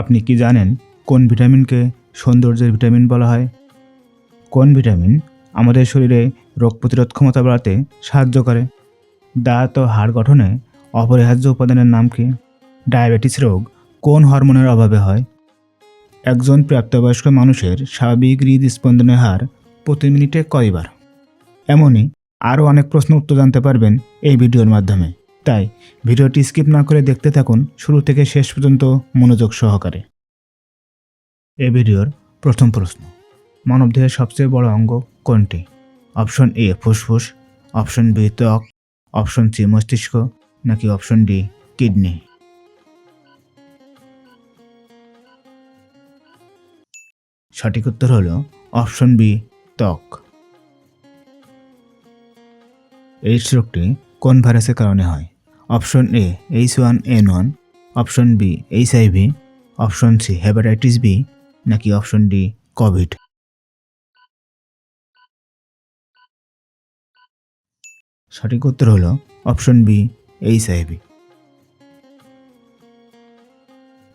আপনি কি জানেন কোন ভিটামিনকে সৌন্দর্যের ভিটামিন বলা হয়? কোন ভিটামিন আমাদের শরীরে রোগ প্রতিরোধ ক্ষমতা বাড়াতে সাহায্য করে? দাঁত ও হাড় গঠনে অপরিহার্য উপাদানের নাম কি? ডায়াবেটিস রোগ কোন হরমোনের অভাবে হয়? একজন প্রাপ্তবয়স্ক মানুষের স্বাভাবিক হৃদস্পন্দনের হার প্রতি মিনিটে কয়বার? এমনই আরও অনেক প্রশ্ন উত্তর জানতে পারবেন এই ভিডিওর মাধ্যমে। তাই ভিডিওটি স্কিপ না করে দেখতে থাকুন। শুরু থেকে শেষ পর্যন্ত মনোযোগ সহকারে। এ ভিডিওর প্রথম প্রশ্ন, মানবদেহের সবচেয়ে বড় অঙ্গ কোনটি? অপশন এ, ফুসফুস, অপশন বি, ত্বক, অপশন সি, মস্তিষ্ক, নাকি অপশন ডি, কিডনি? সঠিক উত্তর হলো অপশন বি, ত্বক। এইডস রোগটি কোন ভাইরাসের কারণে হয়? Option A H one N one, option B HIV option C hepatitis B, নাকি অপশন ডি কোভিড। সঠিক উত্তর হলো অপশন বি এইচ আইভি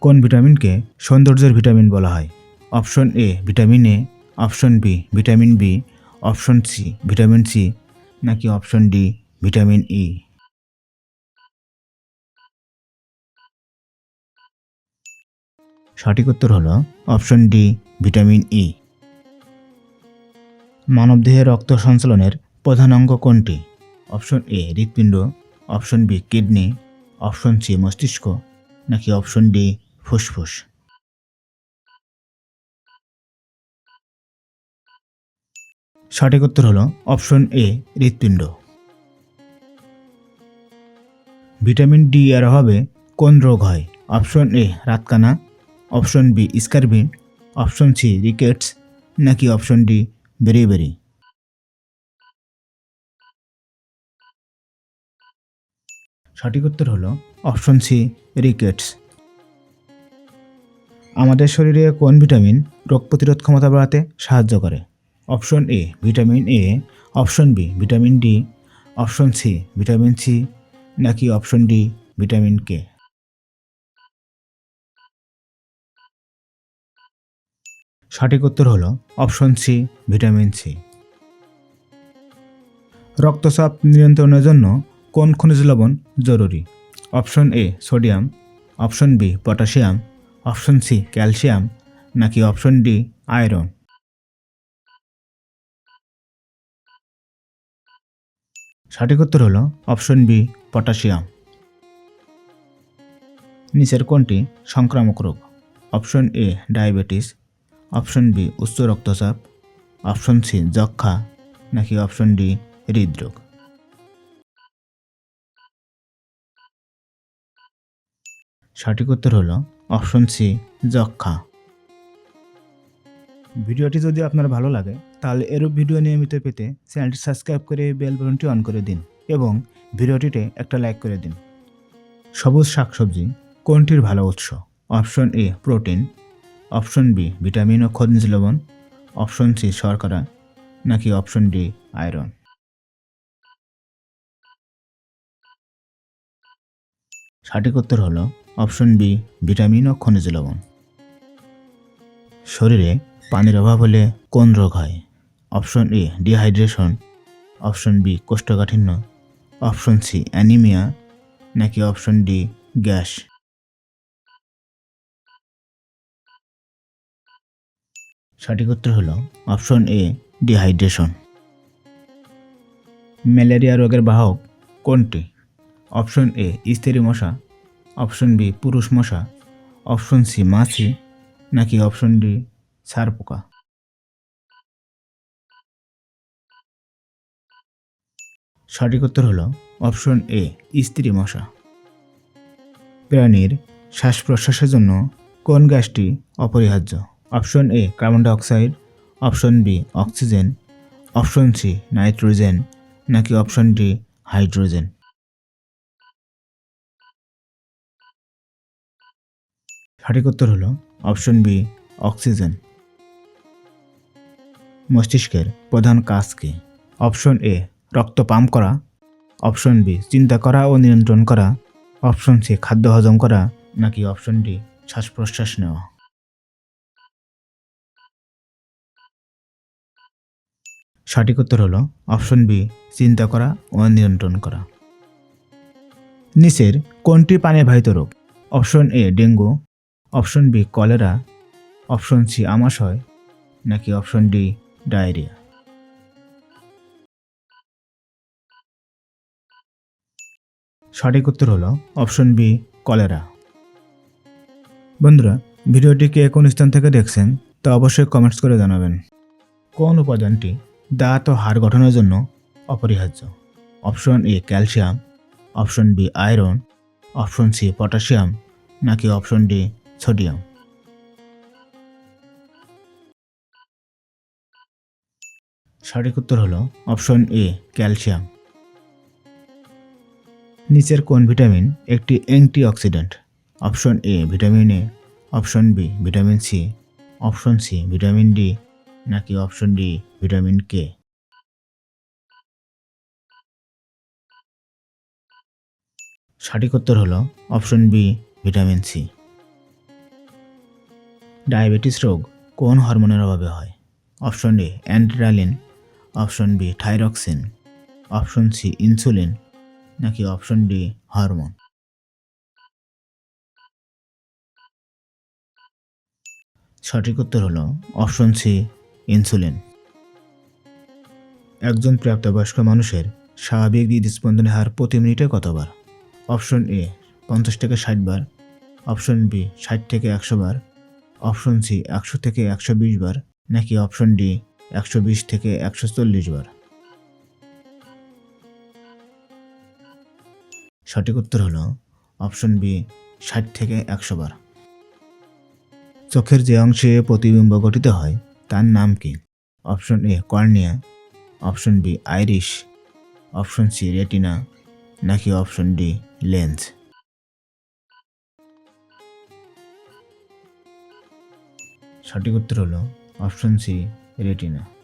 কোন ভিটামিনকে সৌন্দর্যের ভিটামিন বলা হয়? Option A vitamin A, option B vitamin B, option C vitamin C, নাকি অপশন ডি ভিটামিন ই। সঠিক উত্তর হলো অপশন ডি, ভিটামিন ই। মানবদেহে রক্ত সঞ্চালনের প্রধান অঙ্গ কোনটি? অপশন এ, হৃৎপিণ্ড, option B, kidney, option C, মস্তিষ্ক, নাকি অপশন ডি, ফুসফুস? সঠিক উত্তর হলো অপশন এ, হৃৎপিণ্ড। ভিটামিন ডি এর অভাবে কোন রোগ হয়? অপশন এ, রাতকানা option B scurvy, option C rickets, নাকি অপশন ডি বেরিবেরি সঠিক উত্তর হলো অপশন সি রিকেটস। আমাদের শরীরে কোন ভিটামিন রোগ প্রতিরোধ ক্ষমতা বাড়াতে সাহায্য করে? Option A vitamin A, option B vitamin D, option C vitamin C, নাকি অপশন ডি ভিটামিন কে? সঠিক উত্তর হলো অপশন সি, ভিটামিন সি। রক্তচাপ নিয়ন্ত্রণের জন্য কোন খনিজ লবণ জরুরি? Option A, sodium. Option B, potassium. Option C, calcium. নাকি অপশন ডি, আয়রন? সঠিক উত্তর হলো অপশন বি, পটাশিয়াম। নিচের কোনটি সংক্রামক রোগ? Option A, diabetes. Option B, উচ্চ রক্তচাপ। অপশন সি যক্ষা নাকি অপশন ডি, হৃদরোগ। সঠিক উত্তর হলো অপশন সি যক্ষা ভিডিওটি যদি আপনার ভালো লাগে, তাহলে এরূপ ভিডিও নিয়মিত পেতে চ্যানেলটি সাবস্ক্রাইব করে বেল বাটনটি অন করে দিন এবং ভিডিওটিতে একটা লাইক করে দিন। সবুজ শাকসবজি কোনটির ভালো উৎস? Option A, protein. Option B, vitamin ও খনিজ লবণ। অপশন সি, শর্করা, নাকি অপশন ডি, আয়রন। সঠিক উত্তর হলো অপশন বি, ভিটামিন ও খনিজ লবণ। শরীরে পানির অভাব হলে কোন রোগ হয়? Option A, dehydration. Option B, কোষ্ঠকাঠিন্য। Option C, anaemia. নাকি অপশন ডি, গ্যাস। সঠিক উত্তর হলো অপশন এ ডিহাইড্রেশন ম্যালেরিয়া রোগের বাহক কোনটি? অপশন এ, স্ত্রী মশা। অপশন বি, পুরুষ মশা। অপশন সি, মাছি। নাকি অপশন ডি ছার পোকা। সঠিক উত্তর হলো অপশন এ, স্ত্রী মশা। প্রাণীর শ্বাস প্রশ্বাসের জন্য কোন গাছটি অপরিহার্য? Option A carbon dioxide, option B oxygen, option C nitrogen, নাকি অপশন ডি হাইড্রোজেন? সঠিক উত্তর হলো অপশন বি অক্সিজেন। মস্তিষ্কের প্রধান কাজ কি? অপশন এ রক্ত পাম্প করা, অপশন বি চিন্তা করা ও নিয়ন্ত্রণ করা, অপশন সি খাদ্য হজম করা, নাকি অপশন ডি শ্বাস প্রশ্বাস নেওয়া? সঠিক উত্তর হলো অপশন বি, চিন্তা করা ও নিয়ন্ত্রণ করা। নিচের, কোনটি পানির বাহিত রোগ? Option A, dengue. Option B, cholera. Option C, আমাশয়। নাকি অপশন ডি, ডায়রিয়া। সঠিক উত্তর হলো অপশন বি, কলেরা। বন্ধুরা ভিডিওটি কে কোন স্থান থেকে দেখছেন তা অবশ্যই কমেন্টস করে জানাবেন। কোন উপাদানটি দাঁত ও হাড় গঠনের জন্য অপরিহার্য। Option A calcium, option B iron, option C potassium, নাকি অপশন ডি সোডিয়াম। সঠিক উত্তর হলো অপশন এ ক্যালসিয়াম। নিচের কোন ভিটামিন একটি antioxidant? Option A vitamin A, option B vitamin C, option C vitamin D নাকি অপশন ডি ভিটামিন কে সঠিক উত্তর হলো option B vitamin C diabetes রোগ কোন হরমোনের অভাবে হয়? Option A অ্যান্ড্রালিন option B thyroxine option C insulin নাকি অপশন ডি হরমোন সঠিক উত্তর হলো অপশন সি ইনসুলিন। একজন প্রাপ্তবয়স্ক মানুষের স্বাভাবিক হৃদস্পন্দনের হার প্রতি মিনিটে কতবার? অপশন এ, পঞ্চাশ থেকে ষাট বার। অপশন বি, ষাট থেকে একশো বার। অপশন সি, একশো থেকে একশো বিশ বার। নাকি অপশন ডি, একশো বিশ থেকে একশো চল্লিশ বার? সঠিক উত্তর হলো অপশন বি, ষাট থেকে একশো বার। চোখের যে অংশে প্রতিবিম্ব গঠিত হয় তার নাম কি? Option A, cornea. Option B, iris. Option C, retina. নাকি অপশন ডি, লেন্স। সঠিক উত্তর হলো অপশন সি, রেটিনা।